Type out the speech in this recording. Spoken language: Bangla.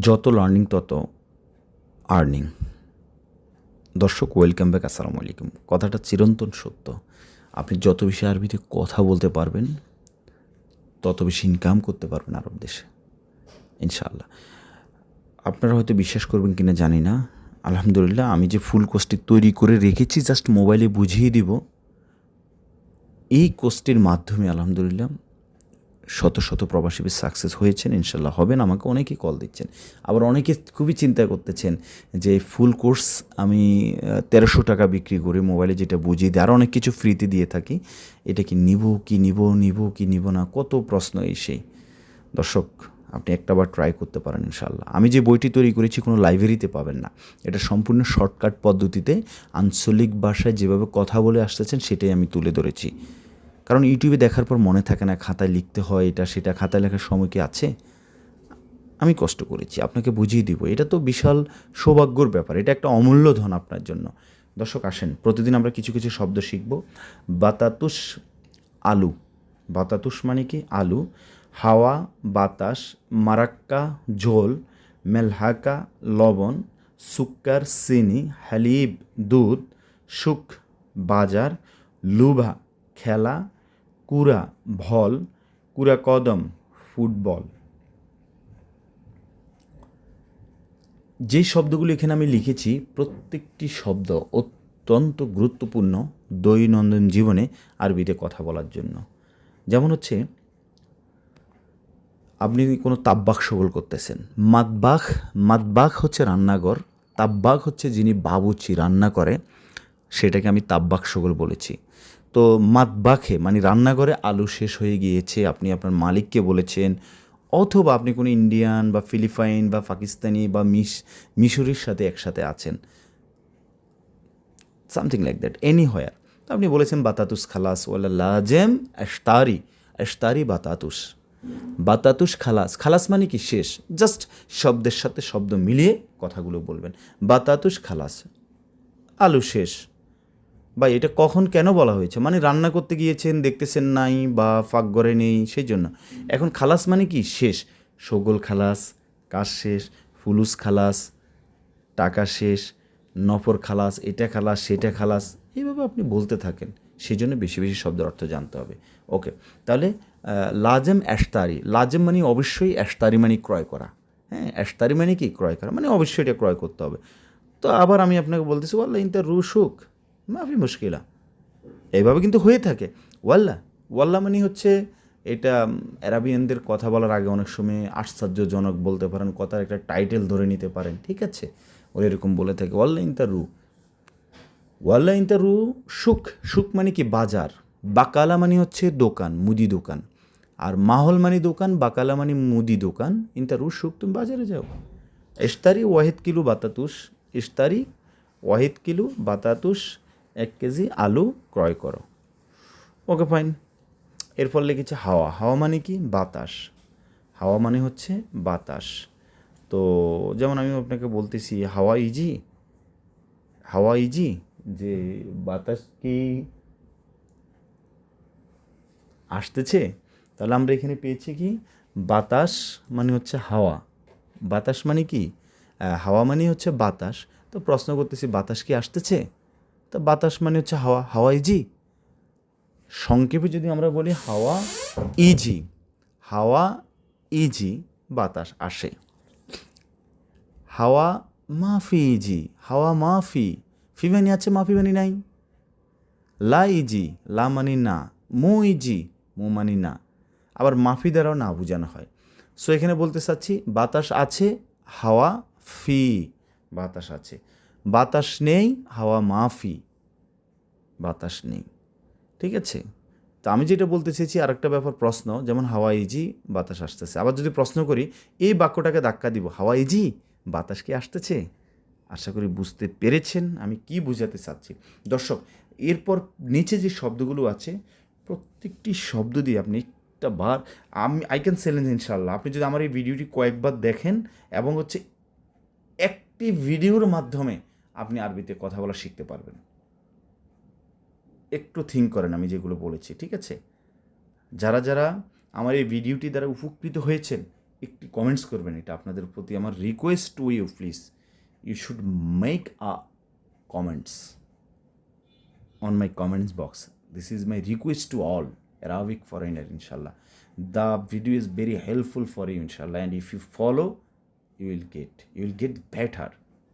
যত লার্নিং তত আর্নিং দর্শক ওয়েলকাম ব্যাক আসসালামু আলাইকুম। কথাটা চিরন্তন সত্য। আপনি যত বেশি আরবিতে কথা বলতে পারবেন, তত বেশি ইনকাম করতে পারবেন আরব দেশে। ইনশাআল্লাহ। আপনারা হয়তো বিশ্বাস করবেন কিনা জানি না। আলহামদুলিল্লাহ, আমি যে ফুল কোর্সটি তৈরি করে রেখেছি জাস্ট মোবাইলে বুঝিয়ে দিব। এই কোর্সটির মাধ্যমে, আলহামদুলিল্লাহ শত শত প্রবাসী সাকসেস হয়েছেন, ইনশাল্লাহ হবেন। আমাকে অনেকেই কল দিচ্ছেন। আবার অনেকে খুবই চিন্তা করতেছেন যে ফুল কোর্স আমি তেরোশো টাকা বিক্রি করে মোবাইলে যেটা বুঝিয়ে দিই। আরও অনেক কিছু ফ্রিতে দিয়ে থাকি। এটা কি নিব কি নিব নিব, কি নিব না? কত প্রশ্ন এসেই দর্শক, আপনি একটাবার ট্রাই করতে পারেন ইনশাল্লাহ। আমি যে বইটি তৈরি করেছি কোনো লাইব্রেরিতে পাবেন না। এটা সম্পূর্ণ শর্টকাট পদ্ধতিতে আঞ্চলিক ভাষায় যেভাবে কথা বলে আসতেছেন, সেটাই আমি তুলে ধরেছি। কারণ ইউটিউবে দেখার পর মনে থাকে না, খাতায় লিখতে হয় এটা, সেটা, খাতায় লেখার সময় কি আছে? আমি কষ্ট করেছি, আপনাকে বুঝিয়ে দিব। এটা তো বিশাল সৌভাগ্যর ব্যাপার, এটা একটা অমূল্য ধন আপনার জন্য। দর্শক, আসেন, প্রতিদিন আমরা কিছু কিছু শব্দ শিখব। বাতাতুস আলু, বাতাতুস মানে কি? আলু, হাওয়া, বাতাস, মারাক্কা, ঝোল, মেলহাকা, লবণ, সুক্কার, চিনি, হালিব, দুধ, সুখ, বাজার, লুভা, খেলা কুরা ভল, কুরা কদম ফুটবল। যে শব্দগুলো এখানে আমি লিখেছি, প্রত্যেকটি শব্দ অত্যন্ত গুরুত্বপূর্ণ দৈনন্দিন জীবনে আরবিতে কথা বলার জন্য। যেমন হচ্ছে, আপনি কোনো তাব্বাক সবল করতেছেন? মাতবাখ মাতবাখ হচ্ছে রান্নাঘর, তাব্বাক হচ্ছে যিনি বাবুচি রান্না করে, সেটাকে আমি তাব্বাক সগল বলেছি। তো মাতবাখে মানে রান্নাঘরে আলু শেষ হয়ে গিয়েছে, আপনি আপনার মালিককে বলেছেন, অথবা আপনি কোনো ইন্ডিয়ান বা ফিলিপাইন বা পাকিস্তানি বা মিস মিশরির সাথে একসাথে আছেন। Something like that. এনি হয়ার তো আপনি বলেছেন, বাতাতুস খালাস ওয়ালা লাজেম এশতারি এশতারি বাতাতুস। বাতাতুস খালাস খালাস মানে কি শেষ? জাস্ট শব্দের সাথে শব্দ মিলিয়ে কথাগুলো বলবেন। বাতাতুস খালাস, আলু শেষ। বা এটা কখন কেন বলা হয়েছে? মানে রান্না করতে গিয়েছেন, দেখতেছেন নাই বা ফাঁক ফাঁকঘরে নেই, সেই জন্য। এখন খালাস মানে কি? শেষ। সগোল খালাস, কাজ শেষ, ফুলুস খালাস, টাকা শেষ, নফর খালাস, এটা খালাস, সেটা খালাস, এইভাবে আপনি বলতে থাকেন। সেই জন্য বেশি বেশি শব্দের অর্থ জানতে হবে। ওকে, তাহলে লাজেম অ্যাশতারি, লাজেম মানে অবশ্যই অ্যাশতারি মানে ক্রয় করা। হ্যাঁ অ্যাশতারি মানে কি? ক্রয় করা। মানে অবশ্যই এটা ক্রয় করতে হবে। তো আবার আমি আপনাকে বলতেছি ওয়াল্লা ইন্তা রুশুক। মাফি মুশকিলা। এইভাবে কিন্তু হয়ে থাকে। ওয়াল্লা ওয়াল্লা মানে হচ্ছে এটা অ্যারাবিয়ানদের কথা বলার আগে অনেক সময় আশ্চর্যজনক বলতে পারেন, কথার একটা টাইটেল ধরে নিতে পারেন, ঠিক আছে? ওরা এরকম বলে থাকে, ওয়াল্লা ইন্তা রু। ওয়াল্লা ইন্তা রু সুখ সুখ মানে কি বাজার? বাকালা মানে হচ্ছে দোকান, মুদি দোকান। আর মাহল মানে দোকান, বাকালা মানে মুদি দোকান। ইন্তা রু সুখ, তুমি বাজারে যাও। ইস্তারি ওয়াহিদ কিলো বাতাতুস ইস্তারি ওয়াহিদ কিলো বাতাতুস এক কেজি আলু ক্রয় করো। ওকে ফাইন এরপর লিখেছে হাওয়া। হাওয়া মানে কি? বাতাস। হাওয়া মানে হচ্ছে বাতাস। তো যেমন আমি আপনাকে বলতেছি, হাওয়া ইজি হাওয়া ইজি যে বাতাস কি আসতেছে? তাহলে আমরা এখানে পেয়েছি কি? বাতাস মানে হচ্ছে হাওয়া। বাতাস মানে কি? হাওয়া মানে হচ্ছে বাতাস। তো প্রশ্ন করতেছি, বাতাস কি আসতেছে? তো বাতাস মানে হচ্ছে হাওয়া। হাওয়া ইজি সংক্ষেপে যদি আমরা বলি হাওয়া ইজি হাওয়া ইজি বাতাস আসে। হাওয়া মাফি ইজি হাওয়া মাফি ফি মানে আছে, মাফি মানে নাই। লা ইজি লা মানে না, মু ইজি মু মানে না। আবার মাফি দ্বারাও না বোঝানো হয়। সো এখানে বলতে চাচ্ছি, বাতাস আছে, হাওয়া ফি, বাতাস আছে। বাতাস নেই, হাওয়া মাফি। বাতাস নেই। ঠিক আছে? তো আমি যেটা বলতে চেয়েছি, আরেকটা ব্যাপার প্রশ্ন, যেমন হাওয়া ইজি বাতাস আসতেছে। আবার যদি প্রশ্ন করি, এই বাক্যটাকে ধাক্কা দিব হাওয়া ইজি বাতাস কি আসতেছে? আশা করি বুঝতে পেরেছেন, আমি কি বুঝাতে চাচ্ছি? দর্শক, এরপর নিচে যে শব্দগুলো আছে, প্রত্যেকটি শব্দ দিয়ে আপনি একটা বার, আমি আই ক্যান চ্যালেঞ্জ ইনশাল্লাহ আপনি যদি আমার এই ভিডিওটি কয়েকবার দেখেন, এবং হচ্ছে একটি ভিডিওর মাধ্যমে আপনি আরবিতে কথা বলা শিখতে পারবেন। একটু থিঙ্ক করেন আমি যেগুলো বলেছি, ঠিক আছে? যারা যারা আমার এই ভিডিওটি দ্বারা উপকৃত হয়েছেন, একটু কমেন্টস করবেন এটা আপনাদের প্রতি আমার request to you please you should make a comments on my comments box this is my request to all Arabic foreigner ইনশাল্লাহ the video is very helpful for you ইনশাল্লাহ and if you follow you will get you will get better